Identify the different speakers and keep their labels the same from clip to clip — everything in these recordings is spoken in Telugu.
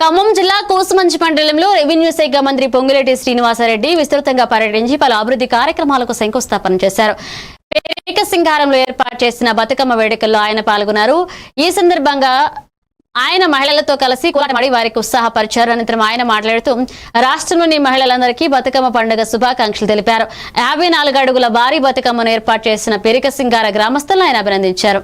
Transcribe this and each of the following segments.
Speaker 1: ఖమ్మం జిల్లా కోసుమంచి మండలంలో రెవెన్యూ శాఖ మంత్రి పొంగులేటి శ్రీనివాసరెడ్డి విస్తృతంగా పర్యటించి పలు అభివృద్ధి కార్యక్రమాలకు శంకుస్థాపన చేశారు. పేరిక సింగారంలో ఏర్పాటు చేసిన బతుకమ్మ వేడుకల్లో ఆయన పాల్గొన్నారు. ఈ సందర్భంగా ఆయన మహిళలతో కలిసి కోలాటమాడి వారికి ఉత్సాహపరిచారు. అనంతరం ఆయన మాట్లాడుతూ రాష్ట్రంలోని మహిళలందరికీ బతుకమ్మ పండుగ శుభాకాంక్షలు తెలిపారు. యాభై అడుగుల భారీ బతుకమ్మను ఏర్పాటు చేసిన పెరిక సింగార గ్రామస్తులను ఆయన అభినందించారు.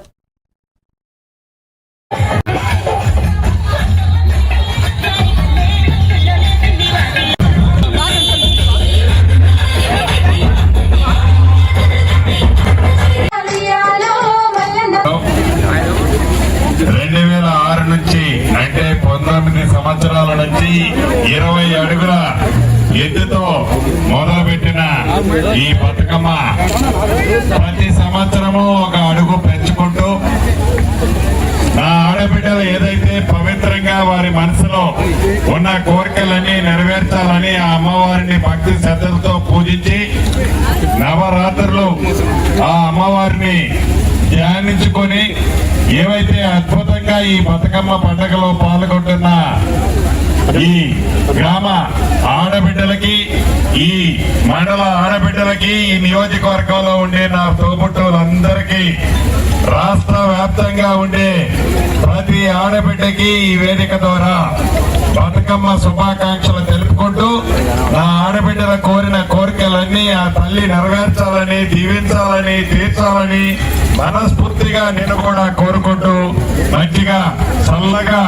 Speaker 2: రెండు వేల ఆరు నుంచి అంటే పంతొమ్మిది సంవత్సరాల నుంచి ఇరవై అడుగుల ఎత్తుతో మొదలుపెట్టిన ఈ బతుకమ్మ. ప్రతి సంవత్సరము ఒక అడుగు పెంచుకుంటూ నా ఆడబిడ్డలు ఏదైతే పవిత్రంగా వారి మనసులో ఉన్న కోరికలన్నీ నెరవేర్చాలని ఆ అమ్మవారిని భక్తి శ్రద్ధలతో పూజించి నవరాత్రులు ఆ అమ్మవారిని ధ్యానించుకొని ఏవైతే అద్భుతంగా ఈ బతుకమ్మ పండుగలో పాల్గొంటున్న ఈ గ్రామ ఆడబిడ్డలకి ఈ మండల ఆడబిడ్డలకి ఈ నియోజకవర్గంలో ఉండే నా తోబుట్టులందరికీ రాష్ట్ర వ్యాప్తంగా ఉండే ప్రతి ఆడబిడ్డకి ఈ వేదిక ద్వారా బతుకమ్మ శుభాకాంక్షలు తెలుపుకుంటూ నా ఆడబిడ్డల కోరిన కోరికలన్నీ ఆ తల్లి నెరవేర్చాలని దీవించాలని తీర్చాలని మనస్ఫూర్తిగా నేను కూడా కోరుకుంటూ మంచిగా చల్లగా